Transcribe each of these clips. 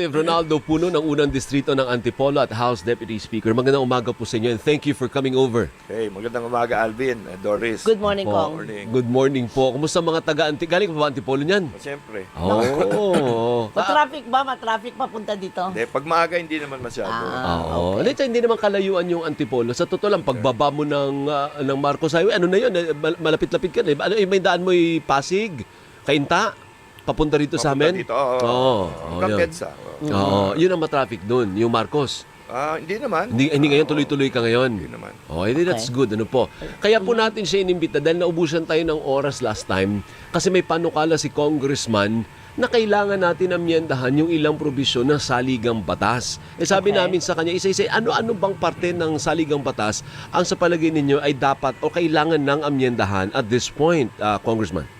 Representative Ronaldo Puno ng unang distrito ng Antipolo at House Deputy Speaker. Magandang umaga po sa inyo and thank you for coming over. Hey, magandang umaga Alvin, uh, Doris. Good morning, Po. Kong. morning. Good morning po. Kumusta mga taga Anti Galing pa ba Antipolo niyan? Siyempre. Oo. Ma-traffic ba? Ma-traffic papunta dito? Hindi, pag maaga hindi naman masyado. Ah. Oo. okay. Hindi, hindi naman kalayuan yung Antipolo. Sa totoo lang, pagbaba mo ng, ah, ng Marcos Highway, ano na yun? eh, mal- Malapit-lapit ka na. eh. Ano, eh, may daan mo Pasig, Kainta, papunta rito sa Papunta amin? Dito, oo. Oo. Hanggang yun. Kedsa. oo. Oo. Yun ang matraffic doon, yung Marcos. Ah, hindi naman. Hindi, hindi ngayon, tuloy-tuloy ka ngayon. Hindi naman. Oh, edi that's Okay. good. Ano po? Kaya po natin siya inimbita dahil naubusan tayo ng oras last time kasi may panukala si congressman na kailangan natin amyendahan yung ilang probisyon ng saligang batas. Eh sabi Okay. namin sa kanya, isa-isa, ano-ano bang parte ng saligang batas ang sa palagay ninyo ay dapat o kailangan ng amyendahan at this point, ah, congressman?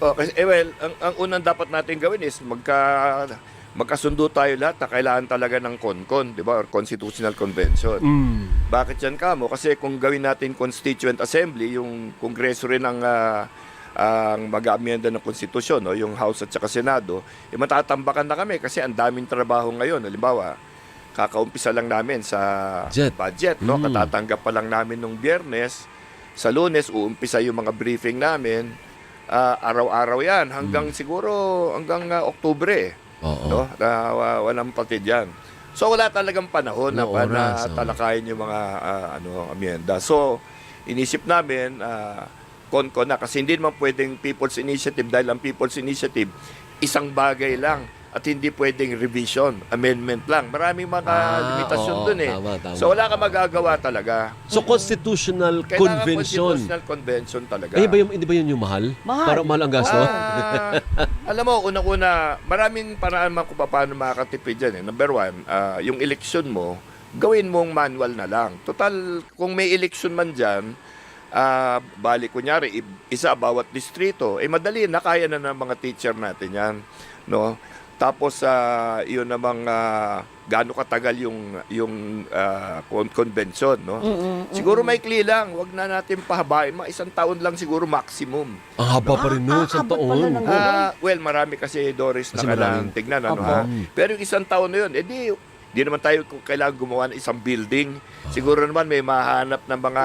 Oh, kasi, eh, well, ang, ang unang dapat natin gawin is magka magkasundo tayo lahat na kailangan talaga ng CONCON, di ba? Or Constitutional Convention. Mm. Bakit yan kamo? Kasi kung gawin natin Constituent Assembly, yung Kongreso rin ang ah, ang mag-aamyenda ng konstitusyon, no? yung House at saka Senado, eh, matatambakan na kami kasi ang daming trabaho ngayon. Halimbawa, kakaumpisa lang namin sa Budget. budget. No? Mm. Katatanggap pa lang namin nung biyernes. Sa lunes, uumpisa yung mga briefing namin. Ah, araw-araw yan. Hanggang siguro, hanggang ah, Oktubre. Oo. No? Na, wa- walang patid yan. So wala talagang panahon na, Na pa na oras, oo. talakayin yung mga ah, ano amyenda. So inisip namin uh, kon na kasi hindi naman pwedeng People's Initiative dahil ang People's Initiative isang bagay lang at hindi pwedeng revision, amendment lang. Maraming mga Ah, limitasyon oo, dun eh. tama, tama. So wala ka magagawa talaga. So constitutional Kailangan convention. constitutional convention talaga. Eh, ba yung, hindi ba yun yung mahal? Mahal. Para mahal ang gasto? Ah, alam mo, unang-una, maraming paraan man kung paano makakatipid yan. Eh. Number one, ah, yung election mo, gawin mong manual na lang. Total, kung may election man dyan, ah, bali kunyari, isa bawat distrito, eh madali, nakaya na ng mga teacher natin yan. No? Tapos, ah, yun namang uh, gaano katagal yung, yung con- convention. No? Siguro maikli lang, wag na natin pahabain. Mga isang taon lang siguro maximum. Ang haba pa rin nun, Ah, isang taon. Ah, well, marami kasi Doris Kasi na kailangan tignan ano ha. Pero yung isang taon na yun, edi di naman tayo kailangan gumawa ng isang building. Siguro naman may mahanap ng mga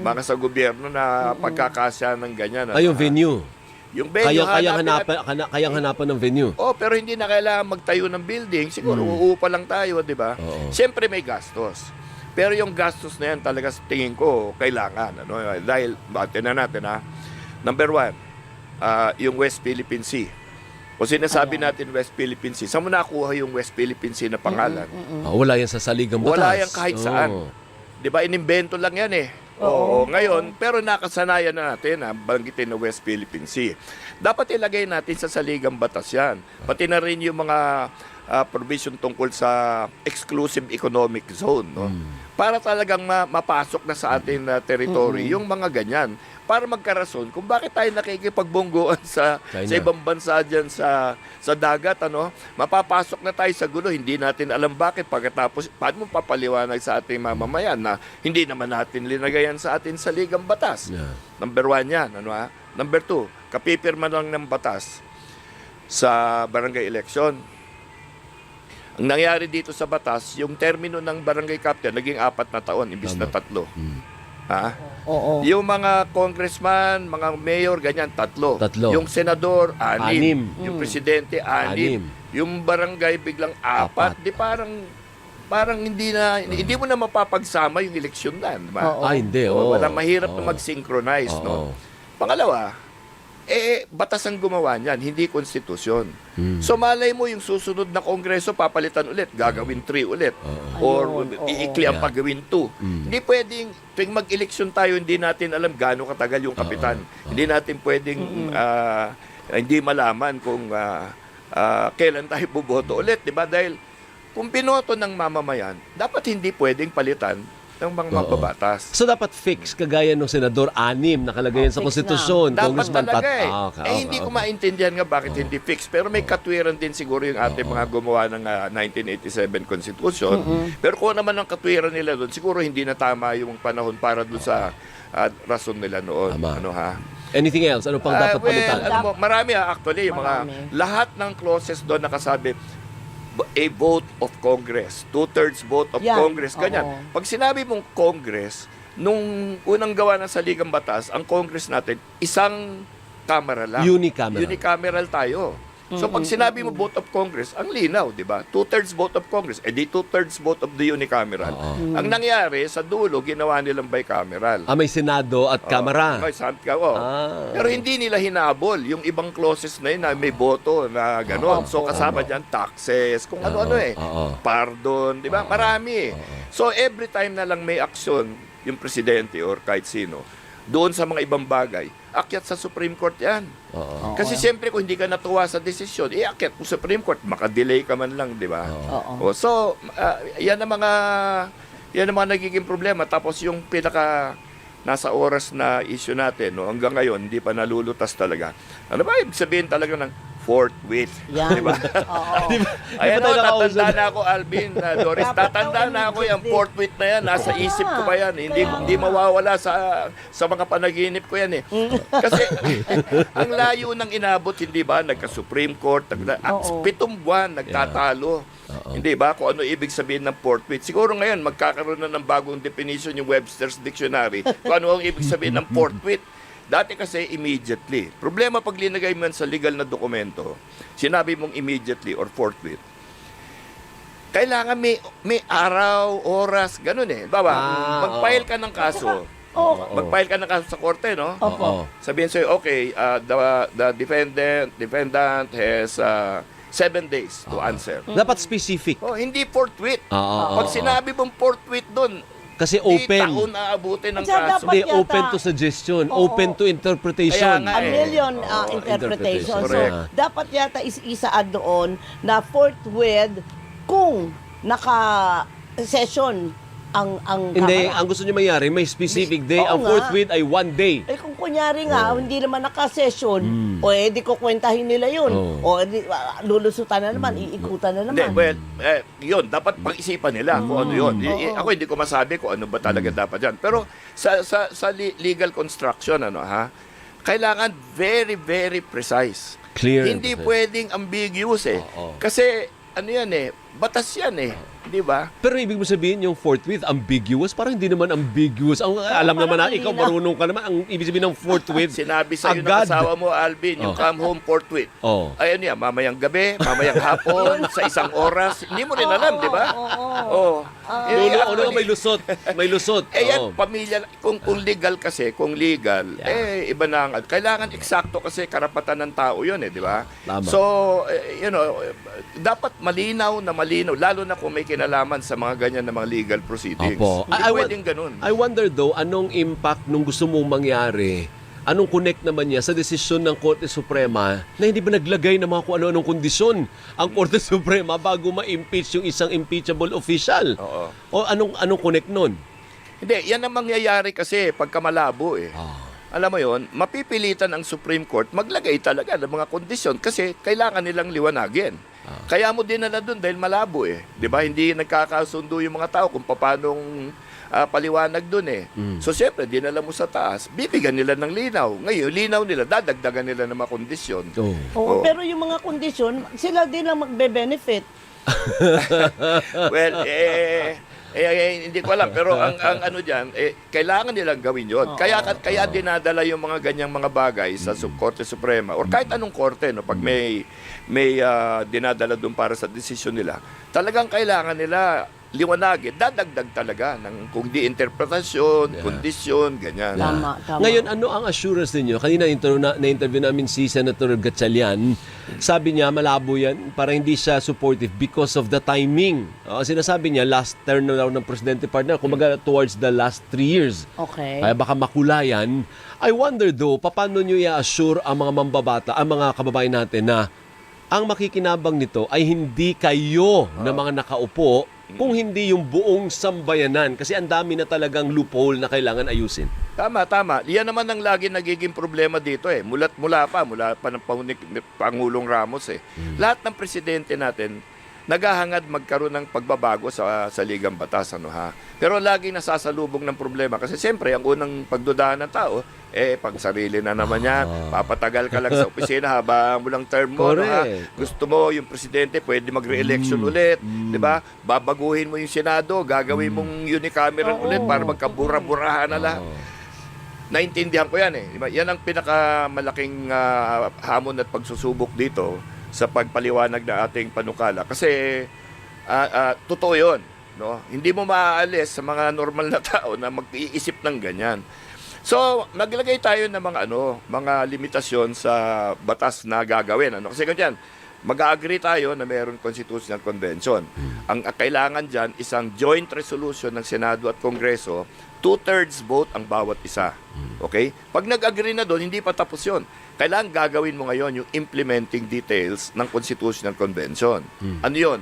mga sa gobyerno na pagkakasya ng ganyan. ano, Ay, yung venue. Yung venue, Kaya kayang hanapin hanapan, kana, kayang hanapan ng venue. Oh, pero hindi na kailangan magtayo ng building. Siguro Mm. uupa lang tayo, di ba? Siyempre may gastos. Pero yung gastos na yan talaga sa tingin ko kailangan. Ano? Dahil, batin na natin ha. Number one, ah, yung West Philippine Sea. O sinasabi Ayan. natin West Philippine Sea. Saan mo nakuha yung West Philippine Sea na pangalan? Ah, wala yan sa saligang batas. Wala yan kahit saan. Oo. Di ba, inimbento lang yan eh. Oo. Oo, ngayon, pero nakasanayan na natin na banggitin na West Philippine Sea. Dapat ilagay natin sa saligang batas yan. Pati na rin yung mga ah, provision tungkol sa exclusive economic zone. No? Hmm. Para talagang ma- mapasok na sa ating na territory yung mga ganyan. Para magkarason kung bakit tayo nakikipagbonggoan sa, China. sa ibang bansa dyan sa, sa dagat. Ano? Mapapasok na tayo sa gulo. Hindi natin alam bakit. Pagkatapos, paano mo papaliwanag sa ating mamamayan na hindi naman natin linagayan sa atin sa ligang batas. Yeah. Number one yan. Ano, ha? Number two, kapipirma lang ng batas sa barangay election. Ang nangyari dito sa batas, yung termino ng barangay captain naging apat na taon, imbis na tatlo. Mm. Ha? Oo. Yung mga congressman, mga mayor, ganyan, tatlo. Tatlo. Yung senador, anim. Anim. Yung Mm. presidente, anim. Anim. Yung barangay, biglang apat. Apat. Di parang, parang hindi na, hindi mo na mapapagsama yung eleksyon na. Di ba? Oo. Ah, hindi. Oo. wala mahirap na mag-synchronize, Oo. no? Pangalawa, eh, batas ang gumawa niyan, hindi konstitusyon. Hmm. So malay mo yung susunod na kongreso, papalitan ulit, gagawin 3 ulit. Oo. Or Ayun, iikli ang Yeah. paggawin 2. Mm. Hindi pwedeng, tuwing mag-eleksyon tayo, hindi natin alam gaano katagal yung kapitan. Hindi natin pwedeng, ah, hindi malaman kung ah, ah, kailan tayo boboto ulit, di ba? Dahil kung binoto ng mamamayan, dapat hindi pwedeng palitan ng mga Oo. mababatas. So dapat fix, kagaya ng senador, anim nakalagay yan Oh, sa fix konstitusyon. Dapat Congressman talaga Pat- eh. Ah, okay, eh, okay, hindi ko okay. maintindihan nga bakit hindi fix. Pero may katwiran din siguro yung ating mga gumawa ng ah, 1987 Constitution. Pero kung naman ang katwiran nila doon, siguro hindi na tama yung panahon para doon sa ah, rason nila noon. Tama. Ano ha? Anything else? Ano pang Ah, dapat well, palitan? alam mo, marami ah, actually, yung mga Marami. lahat ng clauses doon nakasabi a vote of Congress. Two-thirds vote of Yan, Congress. Ganyan. oo. Pag sinabi mong Congress, nung unang gawa ng saligang batas, ang Congress natin, isang kamera lang. Unicameral. Unicameral tayo. So pag sinabi mo vote of Congress, ang linaw, di ba? Two-thirds vote of Congress, eh di two-thirds vote of the unicameral. Oo. Ang nangyari, sa dulo, ginawa nilang bicameral. Ah, may Senado at Kamara. May sabi ka, oh. Ah. Pero hindi nila hinabol yung ibang clauses na yun na may boto na gano'n. So kasama dyan taxes, kung ano-ano eh. Oo. Pardon, di ba? Marami eh. So every time na lang may aksyon yung presidente or kahit sino, doon sa mga ibang bagay, akyat sa Supreme Court yan. Oo. Kasi siyempre kung hindi ka natuwa sa desisyon, eh akyat mo sa Supreme Court, makadelay ka man lang, di ba? Oo. O, so, ah, yan ang mga yan ang mga nagiging problema. Tapos yung pinaka nasa oras na issue natin, no, hanggang ngayon, hindi pa nalulutas talaga. Ano ba ibig sabihin talaga ng forthwith? Yan. Di ba? Oo. Ayan tayo o, tatanda na ako, Alvin, na Doris. Dapat Tatanda daw na ako yung immediately. forthwith na yan. Nasa Kaya isip ko pa yan. Hindi, Kaya hindi nga. mawawala sa sa mga panaginip ko yan eh. Kasi ang layo ng inabot, hindi ba? Nagka-Supreme Court, nagka, ah, Oo. pitong buwan, nagtatalo. Hindi ba? Kung ano ibig sabihin ng forthwith. Siguro ngayon, magkakaroon na ng bagong definition yung Webster's Dictionary kung ano ang ibig sabihin ng forthwith. Dati kasi immediately. Problema pag linagay mo yan sa legal na dokumento, sinabi mong immediately or forthwith, kailangan may may araw, oras, ganun eh. Baba, Ah, mag-file ka ng kaso. Oo. Mag-file ka ng kaso sa korte, no? Opo. Sabihin sa'yo, okay, uh, the, the defendant, defendant has uh, seven days to answer. Dapat specific. Oh, hindi forthwith. Oo, oo, Pag sinabi mong forthwith doon, Kasi di open. taon na abutin ng saka kaso. dapat- Hindi, yata- open to suggestion, Oo. open to interpretation. Kaya nga A eh. million uh, Oo, interpretation. interpretation. So, Correct. dapat yata is isaad doon na forthwith kung naka-session ang ang Hindi, Kamara. ang gusto niyo mangyari, may specific day. Oo ang nga. forthwith ay one day. Eh kung kunyari nga, hindi naman naka-session, Mm. o eh di ko kwentahin nila yun. Oo. O di, ah, lulusutan na naman, iikutan na Hindi, naman. well, eh, yun, dapat pag-isipan nila kung ano yun. I- i- Oo. ako hindi ko masabi kung ano ba talaga dapat yan. Pero sa, sa, sa li- legal construction, ano ha, kailangan very, very precise. Clear. Hindi pwedeng ambiguous eh. Oo. Kasi, ano yan eh, batas yan eh. Di ba? Pero ibig mo sabihin yung forthwith, ambiguous? Parang hindi naman ambiguous. Ang alam naman na, ikaw marunong ka naman. Ang ibig sabihin ng forthwith, Sinabi sa iyo ng agad. asawa mo, Alvin, yung Oh. come home forthwith. Oh. Ay, ano yan, mamayang gabi, mamayang hapon, sa isang oras. Hindi mo rin alam, di ba? Oo. Oo. Eh, Lulo, ano, may lusot. May lusot. Eh yan, Oo. pamilya, kung, kung legal kasi, kung legal, Yeah. eh, iba na ang, kailangan eksakto kasi karapatan ng tao yun eh, di ba? Tama. So, eh, you know, eh, dapat malinaw na malinaw, lalo na kung may kinalaman sa mga ganyan na mga legal proceedings. Opo. Hindi I- I wa- pwedeng ganun. I wonder though, anong impact nung gusto mong mangyari? Anong connect naman niya sa desisyon ng Korte Suprema na hindi ba naglagay ng mga kung ano-anong kondisyon ang Korte Suprema bago ma-impeach yung isang impeachable official? Oo. O anong anong connect nun? Hindi, yan ang mangyayari kasi pagka malabo eh. Ah. Alam mo yon, mapipilitan ang Supreme Court maglagay talaga ng mga kondisyon kasi kailangan nilang liwanagin. Ah. Kaya mo dinala doon dahil malabo eh. 'Di ba? Hindi nagkakasundo yung mga tao kung paanong ah, paliwanag doon eh. Mm. So siyempre, dinala mo sa taas, bibigyan nila ng linaw. Ngayon, linaw nila, dadagdagan nila ng mga kondisyon. Oh. Oo, Oo. pero yung mga kondisyon, sila din lang magbe-benefit. well, eh, eh, eh, hindi ko alam. Pero ang, ang ano dyan, eh, kailangan nilang gawin yon. Kaya, kaya dinadala yung mga ganyang mga bagay sa Sub Korte Suprema or kahit anong korte, no, pag may, may ah, dinadala doon para sa desisyon nila, talagang kailangan nila liwanagin, dadagdag talaga ng kung di interpretasyon, Yeah. kondisyon, ganyan. Tama, tama. Ngayon, ano ang assurance ninyo? Kanina inter- na, na-interview namin si Senator Gatchalian. Sabi niya, malabo yan, para hindi siya supportive because of the timing. Uh, sinasabi niya, last term na raw ng Presidente partner, kumaga towards the last three years. Okay. Kaya baka makulayan. I wonder though, paano nyo i-assure ang mga mambabata, ang mga kababayan natin na ang makikinabang nito ay hindi kayo na mga nakaupo, kung hindi yung buong sambayanan. Kasi ang dami na talagang loophole na kailangan ayusin. Tama, tama. Yan naman ang lagi nagiging problema dito eh. Mulat mula pa, mula pa ng Pangulong Ramos eh. Lahat ng presidente natin, naghahangad magkaroon ng pagbabago sa sa ligang batas ano ha. Pero lagi nasasalubong ng problema kasi siyempre ang unang pagdudahan ng tao eh pag sarili na naman yan, Ah. papatagal ka lang sa opisina habang mo lang term mo ano, ha. Gusto mo yung presidente pwede mag-re-election ulit, 'di ba? Babaguhin mo yung Senado, gagawin mong unicameral Oo. ulit para magkabura-burahan na lahat. Naintindihan ko yan eh. Di ba? Yan ang pinakamalaking ah, hamon at pagsusubok dito sa pagpaliwanag na ating panukala. Kasi ah, ah, totoo yun. No? Hindi mo maaalis sa mga normal na tao na mag-iisip ng ganyan. So, naglagay tayo ng mga ano, mga limitasyon sa batas na gagawin. Ano? Kasi ganyan, mag-agree tayo na mayroon constitutional convention. Ang ah, kailangan diyan isang joint resolution ng Senado at Kongreso, two-thirds vote ang bawat isa. Okay? Pag nag-agree na doon, hindi pa tapos 'yon. Kailangan gagawin mo ngayon yung implementing details ng constitutional convention. Ano 'yon?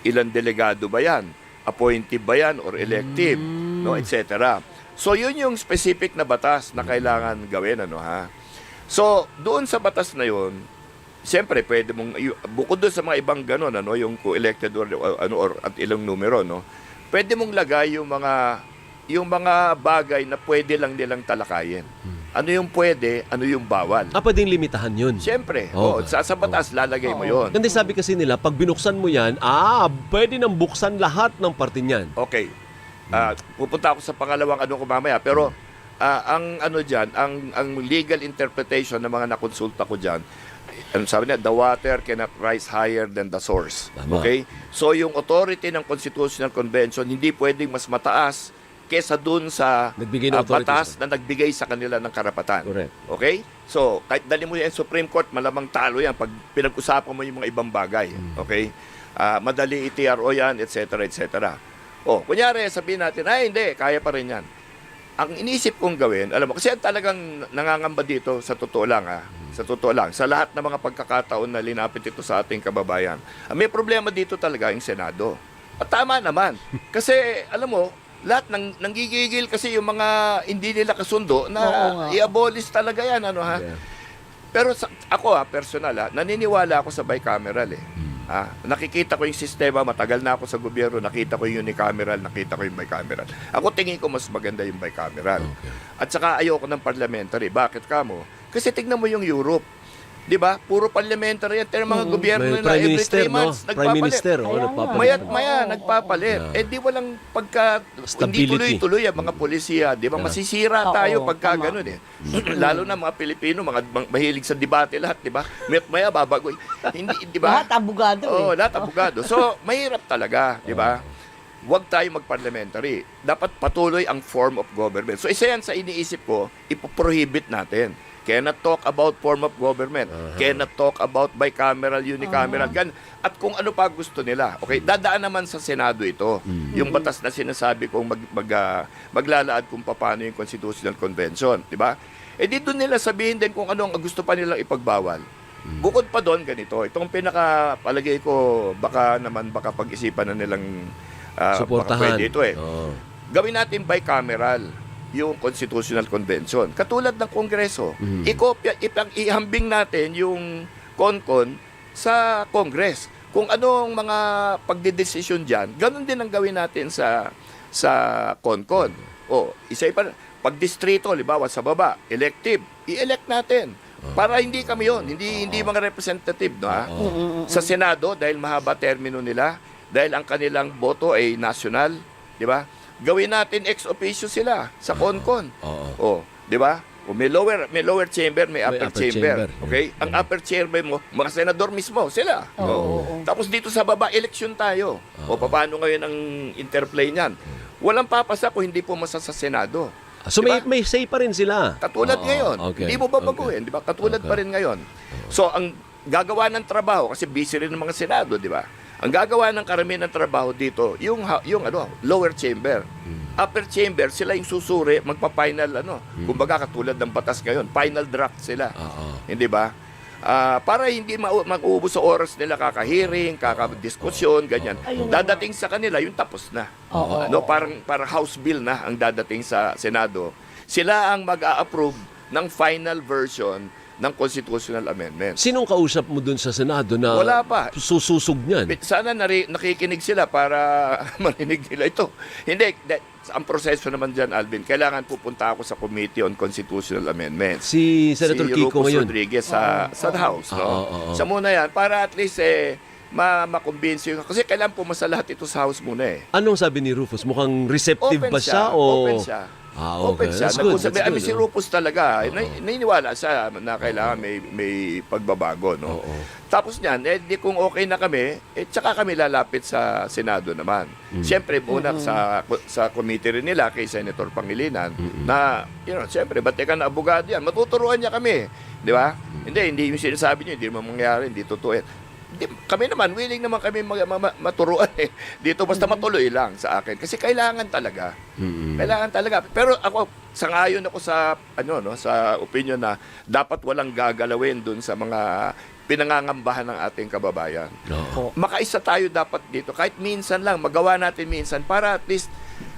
Ilan delegado ba 'yan? Appointive ba 'yan or elective, no, etc. So, yun yung specific na batas na kailangan gawin, ano ha? So, doon sa batas na yun, Siyempre, pwede mong bukod doon sa mga ibang ganun ano, yung co-elected or ano or at ilang numero, no. Pwede mong lagay yung mga yung mga bagay na pwede lang nilang talakayin. Ano yung pwede, ano yung bawal. Ah, pwedeng limitahan yun. Siyempre, Oo. oh, sa, sa batas lalagay mo 'yon. Hindi sabi kasi nila, pag binuksan mo yan, ah, pwede nang buksan lahat ng parte niyan. Okay. Ah, pupunta ako sa pangalawang ano ko mamaya, pero ah, ang ano diyan, ang ang legal interpretation ng mga nakonsulta ko diyan, ano sabi niya, the water cannot rise higher than the source. Tama. Okay? So yung authority ng Constitutional Convention hindi pwedeng mas mataas kesa dun sa Nagbigay ng ah, authority batas sa- na nagbigay sa kanila ng karapatan. Correct. Okay? So, kahit dali mo yan Supreme Court, malamang talo yan pag pinag-usapan mo yung mga ibang bagay. Okay? Ah, madali i-TRO yan, etc. etc. O, kunyari, sabihin natin, ay hindi, kaya pa rin yan. Ang inisip kong gawin, alam mo, kasi ang talagang nangangamba dito, sa totoo lang ha, sa totoo lang, sa lahat ng mga pagkakataon na linapit ito sa ating kababayan, ang may problema dito talaga yung Senado. At tama naman. Kasi, alam mo, lahat nang nanggigigil kasi yung mga hindi nila kasundo na i-abolish talaga yan, ano ha? Yeah. Pero sa, ako ha, personal ha, naniniwala ako sa bicameral eh. Ha? Nakikita ko yung sistema, matagal na ako sa gobyerno, nakita ko yung unicameral, nakita ko yung bicameral. Ako tingin ko mas maganda yung bicameral. Okay. At saka ayoko ng parliamentary. Bakit ka mo? Kasi tignan mo yung Europe. 'Di ba? Puro parliamentary yan. Pero mga gobyerno May na Prime every Minister, three no? months Prime nagpapalit. Minister, oh, nagpapalit. Mayat maya, oo, nagpapalit. oo. Eh di walang pagka, hindi Stability. tuloy-tuloy ang mga polisiya. Di ba? Yeah. Masisira Oo, tayo pagka tama. ganun eh. Lalo na mga Pilipino, mga mahilig sa debate lahat, di ba? Mayat maya, babagoy. Hindi, di ba? Lahat abogado Oo, eh. lahat abogado. So, mahirap talaga, di ba? Huwag tayo mag-parliamentary. Dapat patuloy ang form of government. So, isa yan sa iniisip ko, ipoprohibit natin. Cannot talk about form of government. Cannot talk about bicameral, unicameral. Gan. At kung ano pa gusto nila. Okay, dadaan naman sa Senado ito. Yung batas na sinasabi kong mag, mag, ah, maglalaad kung paano yung Constitutional Convention. Di ba? Eh di doon nila sabihin din kung ano ang gusto pa nilang ipagbawal. Bukod pa doon, ganito. Itong pinaka, palagay ko, baka naman, baka pag-isipan na nilang baka Suportahan. pwede ito eh. Oo. Gawin natin bicameral yung Constitutional Convention. Katulad ng Kongreso. Mhm. Ikopya, ipang, ihambing natin yung CONCON sa Congress. Kung anong mga pagdidesisyon dyan, ganun din ang gawin natin sa sa CONCON. O, isa pa, pag distrito, libawa sa baba, elective, i-elect natin. Para hindi kami yon, hindi hindi mga representative, no ha? Oo. Sa Senado dahil mahaba termino nila, dahil ang kanilang boto ay national, di ba? Gawin natin ex officio sila sa CONCON. Oo. Oh, di ba? O may lower may lower chamber, may upper, upper chamber. chamber. Okay? Ang upper chamber mo, mga senador mismo, sila. Oo, Oh. oo. Tapos dito sa baba, election tayo. O paano ngayon ang interplay niyan? Walang papasa kung hindi pumasa sa Senado. So Diba? may, may say pa rin sila. Katulad Oo, ngayon. okay, Hindi mo babaguhin, di ba? Katulad Okay. pa rin ngayon. So, ang gagawa ng trabaho, kasi busy rin ng mga Senado, di ba? Ang gagawa ng karamihan ng trabaho dito, yung, yung ano, lower chamber. Hmm. Upper chamber, sila yung susuri, magpa-final, ano, kumbaga katulad ng batas ngayon, final draft sila. Oo. Hindi ba? Ah, para hindi mau- mag-uubos sa oras nila kaka-hearing, kaka-diskusyon, ganyan. Dadating sa kanila, yung tapos na. Oo, no, oo. parang parang house bill na ang dadating sa Senado. Sila ang mag-a-approve ng final version ng constitutional amendment. Sinong kausap mo dun sa Senado na Wala pa. sususog niyan? Sana nari, nakikinig sila para marinig nila ito. Hindi, de- ang proseso naman dyan, Alvin, kailangan pupunta ako sa Committee on Constitutional Amendments. Si Senator si Kiko Rufus ngayon. Rodriguez sa, sa House. No? Oo, oo. Siya muna yan, para at least eh, ma makumbinsi yung kasi kailangan pumasa lahat ito sa House muna eh. Anong sabi ni Rufus? Mukhang receptive Open ba siya? siya, o... open siya. Ah, Open okay. siya. That's good. Nag-usap- That's I mean, good, si oh. Rufus talaga, eh, na, naniniwala siya na kailangan may, may pagbabago. No? Oo. Tapos niyan, eh, di kung okay na kami, eh, tsaka kami lalapit sa Senado naman. Mm. Siyempre, muna sa, sa committee rin nila kay Senator Pangilinan na, you know, siyempre, ba't ka na abogado yan? Matuturuan niya kami. Di ba? Hindi, hindi yung sinasabi niyo, hindi naman mangyayari, hindi totoo yan. Kami naman, willing naman kami mag, ma- ma- maturuan eh. Dito basta matuloy lang sa akin. Kasi kailangan talaga. Mm-mm. Kailangan talaga. Pero ako, sangayon ako sa, ano, no, sa opinion na dapat walang gagalawin dun sa mga pinangangambahan ng ating kababayan. Oo. Makaisa tayo dapat dito. Kahit minsan lang, magawa natin minsan para at least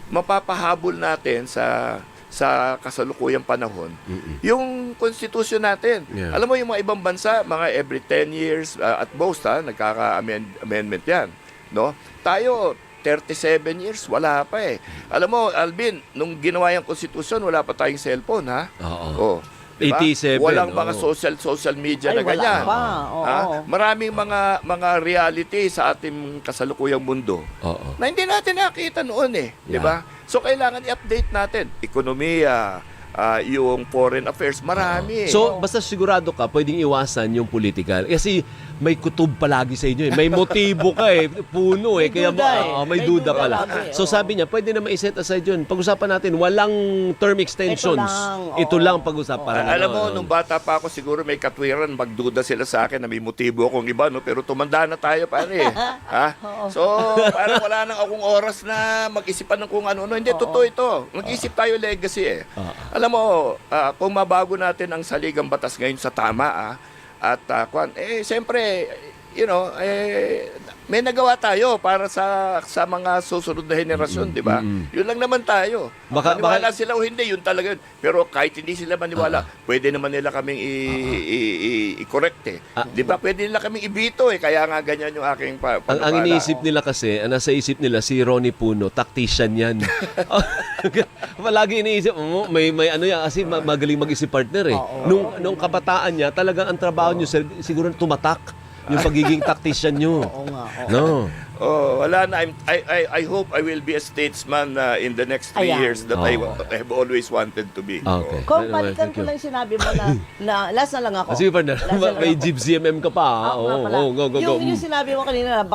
mapapahabol natin sa sa kasalukuyang panahon Mm-mm. yung constitution natin. Yeah. Alam mo yung mga ibang bansa, mga every 10 years uh, at most ha, nagkaka-amendment yan. No? Tayo 37 years, wala pa eh. Alam mo, Alvin, nung ginawa yung constitution, wala pa tayong cellphone ha. Oo. Oh. 87, Walang mga social social media Ay, na wala ganyan. pa. Oo. Ha? Maraming mga mga reality sa ating kasalukuyang mundo Oo. na hindi natin nakita noon eh, 'di Yeah. ba? So kailangan i-update natin ekonomiya, ah, yung foreign affairs, marami. So, basta sigurado ka, pwedeng iwasan yung political. Kasi may kutob palagi sa inyo eh. May motibo ka eh. Puno eh. May Kaya duda eh. ah, may, May duda duda ka lang. lagi, So sabi niya, pwede na ma-set aside yun. Pag-usapan natin, walang term extensions. lang, Ito lang pag-usapan. Parang alam mo, ano. nung bata pa ako, siguro may katwiran, magduda sila sa akin na may motibo akong iba, no? pero tumanda na tayo, pare. ha? So, parang wala nang akong oras na mag-isipan ng kung ano-ano. Hindi, totoo ito. Mag-isip tayo legacy eh. Alam mo, ah, kung mabago natin ang saligang batas ngayon sa tama, ah, at uh, kwan, eh, siyempre, you know, eh, may nagawa tayo para sa sa mga susunod na henerasyon, di ba? mm. Yun lang naman tayo. Baka- maniwala baka- sila o hindi, yun talaga yun. Pero kahit hindi sila maniwala, pwede naman nila kaming i- i- i- i-correct eh. Ah. Di ba? Pwede nila kaming ibito eh. Kaya nga ganyan yung aking pa- Ang, ang iniisip nila kasi, ang nasa isip nila, si Ronnie Puno, tactician yan. Palagi iniisip, mo, may, may ano yan, kasi ma- magaling mag-isip partner eh. Nung, nung kabataan niya, talagang ang trabaho niyo, sig- siguro tumatak yung pagiging tactician niyo. Oo nga. oo. No. Oh, wala na. I'm, I, I, I hope I will be a statesman uh, in the next three Ayan. years that I. I have always wanted to be. Okay. Kung Anyway, balikan ko lang yung sinabi mo na, na last na lang ako. Ah, Sige, partner. Last na lang May ako. Jeep CMM ka pa. ah. Oo nga Oo, pala. oo, go, go, go. Yung, yung sinabi mo kanina na